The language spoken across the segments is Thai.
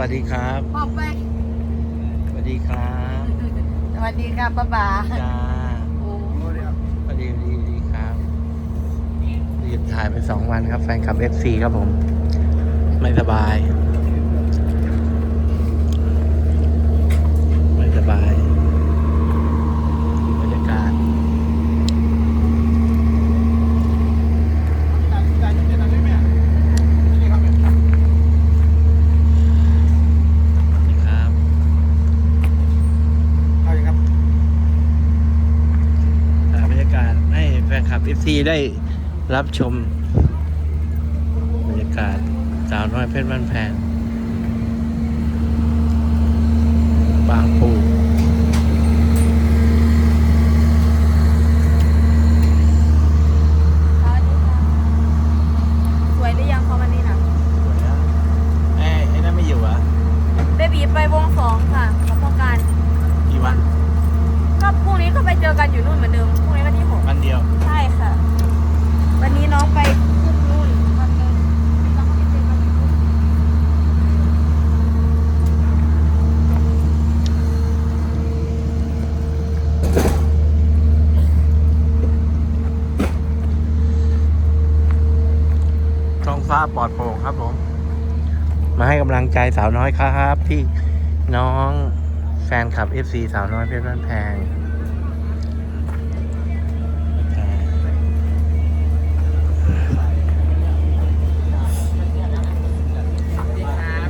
วัสดีครับออกไป สวัสดีครับสวัสดีครับป้าบาจ้าโอ้สวัสดีสวัสดีสวัสดีครับหยุดถ่ายไปสองวันครับแฟนคลับ FC ครับผม ไม่สบาย ไม่สบายบรรยากาศครับ เอาอย่างครับ ถ่ายบรรยากาศให้แฟนคลับ FC ได้รับชมบรรยากาศสาวน้อยเพชรบ้านแพง บางปู สวัสดีค่ะสวยหรือยังเขาวันนี้นะ สวยอะไอ้ไอ้นั่นไม่อยู่เหรอะ เบบีไปวงสองค่ะกับพ่อการ กี่วัน ก็พรุ่งนี้ก็ไปเจอกันอยู่นู่นเหมือนเดิมพรุ่งนี้วันที่หก วันเดียว ใช่ค่ะ วันนี้น้องไปขึ้นนู่นวันหนึงแล้วก็ไปเจอกันอยู่นู่น ปลอดโปร่งครับผม มาให้กำลังใจสาวน้อยครับ ที่น้องแฟนคลับ FC สาวน้อยเพชรบ้านแพง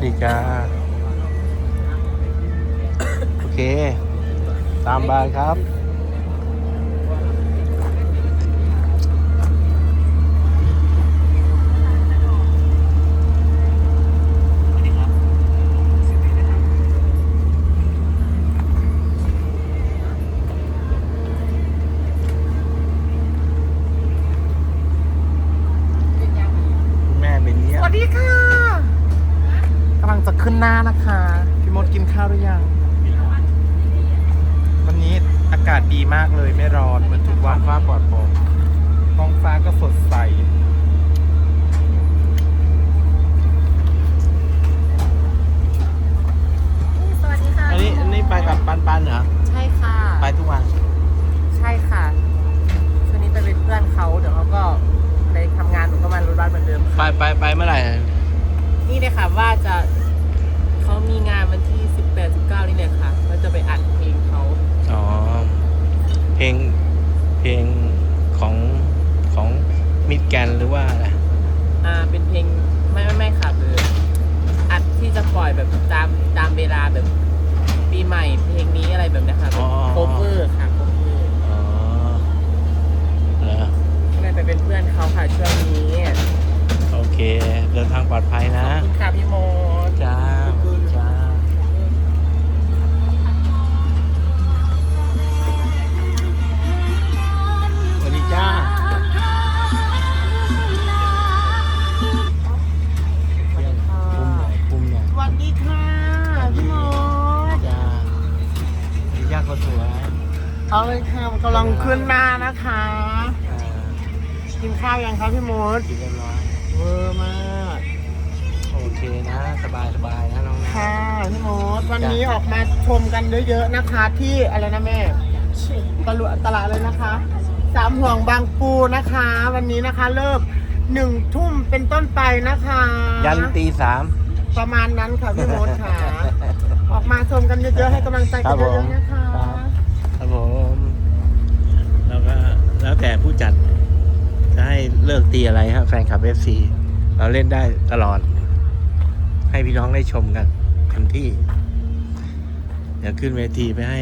ดีจ้าโอเค ตามบายครับ ขึ้นหน้านะคะ พี่มดกินข้าวหรือยัง วันนี้อากาศดีมากเลยไม่ร้อนเหมือนทุกวันฟ้าปลอดโปร่งท้องฟ้าก็สดใสสวัสดีค่ะ อันนี้อันนี้ไปกับปันปันเหรอ ใช่ค่ะ ไปทุกวัน ใช่ค่ะช่วงนี้ไปเป็นเพื่อนเขาเดี๋ยวเขาก็ไปทำงานหนูก็มารถบ้านเหมือนเดิม ไปไปไปเมื่อไหร่ นี่เลยค่ะว่าจะเขามีงานวันที่ 18 19 นี่เนี่ยค่ะว่าจะไปอัดเพลงเขา อ๋อ เพลง เพลงของของมิดแกนหรือว่าอะไร อ่าเป็นเพลงไม่ไม่ไม่ค่ะคืออัดที่จะปล่อยแบบตามตามเวลาแบบปี ใหม่เพลงนี้อะไรแบบเนี้ยค่ะอ๋อ โคเวอร์ค่ะโคเวอร์อ๋อเหรอก็เลยไปเป็นเพื่อนเขาค่ะช่วงนี้โอเค เดินทางปลอดภัยขนะอบคุณค่ะ เอาเลยค่ะกำลังขึ้นหน้านะคะอ่ากินข้าวยังครับพี่โมดกินเรียบร้อยเวอร์มาก โอเคนะ สบายสบายนะน้องนะค่ะพี่โมดวันนี้ออกมาชมกันเยอะๆนะคะ ที่อะไรนะแม่ตลาดตลาดเลยนะคะ สามห่วงบางปูนะคะ วันนี้นะคะเลิกหนึ่งทุ่มเป็นต้นไปนะคะ ยันตีสามประมาณนั้นค่ะพี่โมดค่ะ ออกมาชมกันเยอะๆให้กำลังใจกันเยอะๆนะคะ ครับผม แล้วก็ แล้วแต่ผู้จัดจะให้เลิกตีอะไรครับแฟนคลับเอฟซีเราเล่นได้ตลอด ให้พี่น้องได้ชมกันเต็มที่ เดี๋ยวขึ้นเวทีไปให้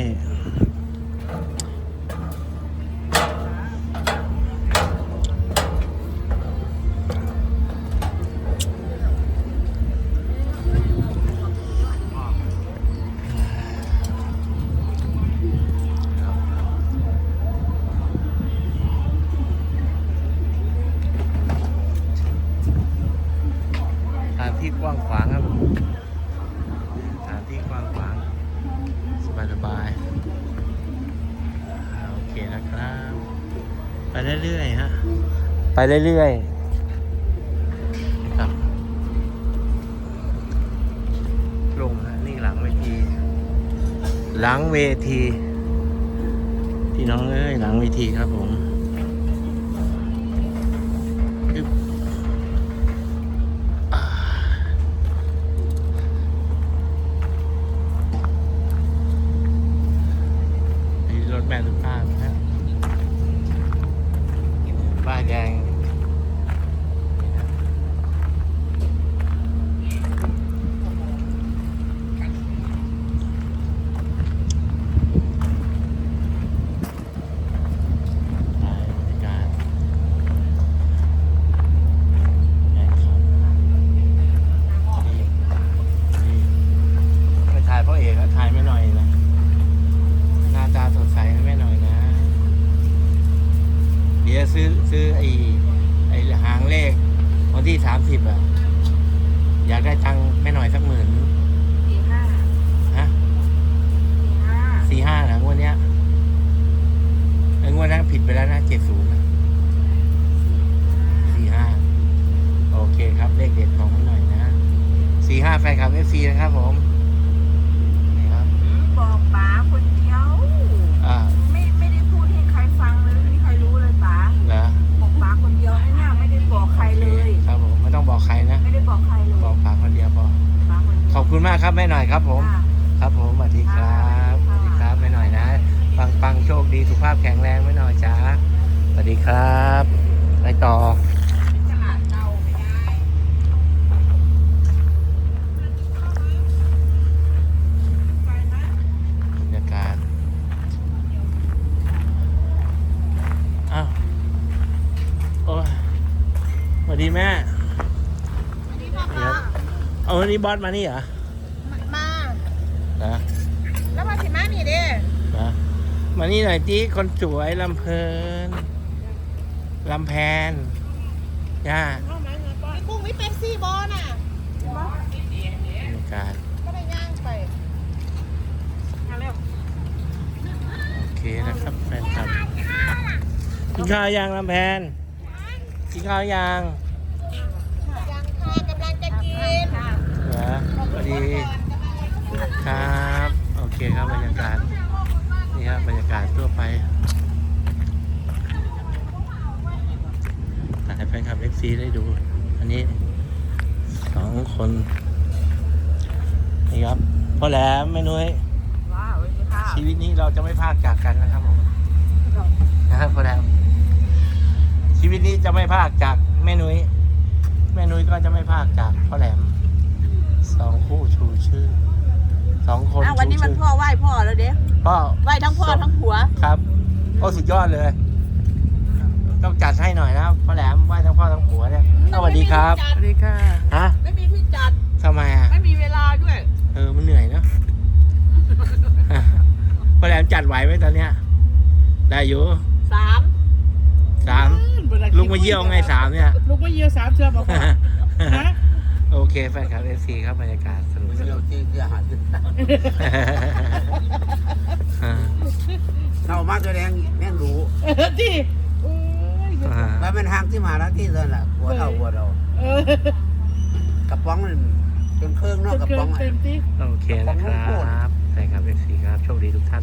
ที่กว้างขวางครับสถานที่กว้างขวางสบายสบายอ่าโอเคนะครับ ไปเรื่อยๆฮะไปเรื่อยๆนะครับลเวที หลังเวทีพี่น้องเอ้ยหลังเวทีครับผมอึ๊บอ่านี่รถแม่ทุกภาพนะครับป้ายแดงนี่นะถ่ายบรรยากาศแข่งขันนี่นี่ไปถ่ายพ่อเอกแล้วถ่ายไม่หน่อยนะ หน้าตาสดใสให้แม่หน่อยนะ เดี๋ยวซื้อซื้อไอ้ไอ้หางเลขวันที่สามสิบอะ อยากได้ตังค์แม่หน่อยสักหมื่น สี่ห้า ฮะ สี่ห้า สี่ห้านะงวดเนี้ยไอ้งวดนั้นผิดไปแล้วนะเจ็ดศูนย์สี่ห้าโอเคครับ เลขเด็ดของแม่หน่อยนะสี่ห้าแฟ นคลับเอฟซีนะครับผม นี่ครับ บอกป๋าคนเดียว อ่าไม่ไม่ได้พูดให้ใครฟังเลยไม่มีใครรู้เลยป๋าเหรอบอกป๋าคนเดียวไอ้หน้าไม่ได้บอกใครเลย ครับผมไม่ต้องบอกใครนะ ไม่ได้บอกใครเลยบอกฝากคนเดียวพอป๋าคนเดียวขอบคุณมากครับแม่หน่อยครับผม จ้าครับผมสวัสดีครับสวัสดีครับไม่หน่อยนะ ปังปังโชคดีสุขภาพแข็งแรงไม่หน่อยจ้าสวัสดีครับไปต่อ ตลาดเก่าไม่ได้ บรรยากาศอ้าวโอ้ยส วัสดีแม่สวัสดีพ่อเดี๋ยวเอาวันนี้บอสมานี่เหรอ มาเหรอแล้วมาสิมานี่เด้เหรอมานี่หน่อยจีคนสวยลำเพลินลำแพนย่ามีกุ้งมีเป็ปซี่บอน่ะบรรยากาศก็ได้ย่างไปมาเร็วโอเคนะครับแฟนคลับกินข้าวยังลำแพนกินข้าวยังยังค่ะกำลังจะกิน เหรอพอดีครับ โอเคครับบรรยากาศนี่ครับบรรยากาศทั่วไปถ่ายแฟนคลับเอฟซีได้ดู อันนี้สองคนนี่ครับพ่อแหลมแม่นุ้ยว้าวสวัสดีค่ะชีวิตนี้เราจะไม่พลากจากกันนะครับผมนะครับพ่อแหลมชีวิตนี้จะไม่พลากจากแม่นุ้ยแม่นุ้ยก็จะไม่พลากจากพ่อแหลมสองคู่ชูชื่อสองคนอ้าววันนี้มันชูพ่อไหว้พ่อแล้วเด้พ่อไหว้ทั้งพ่อทั้งผัวครับโอ้สุดยอดเลย ต้องจัดให้หน่อยนะพ่อแหลมไหว้ทั้งพ่อทั้งผัวเนี่ยสวัสดีครับสวัสดีค่ะฮะไม่มีที่จัดทำไมอะไม่มีเวลาด้วย เออมันเหนื่อยเนอะพ่อแหลมจัดไหวไหมตอนเนี้ยได้อยู่สามสามลุงมาเยี่ยวไงสามเนี่ยลูกมาเยี่ยวสามเชือบอกว่าฮะโอเคแฟนคลับเอฟซีครับบรรยากาศสนุกสนุกที่ที่อาหารเรามาตัวแดงแม่งรู้เออที่โอ้ย ว่าเป็นทางที่มาแล้วที่นั่นแหละหัวเราหัวเราเออกระป๋องนั่นจนเครื่องนอกกระเกิป๋องนอะเต็มที่ โอเคนะครับแฟนคลับเอฟซีครับ โชคดีทุกท่าน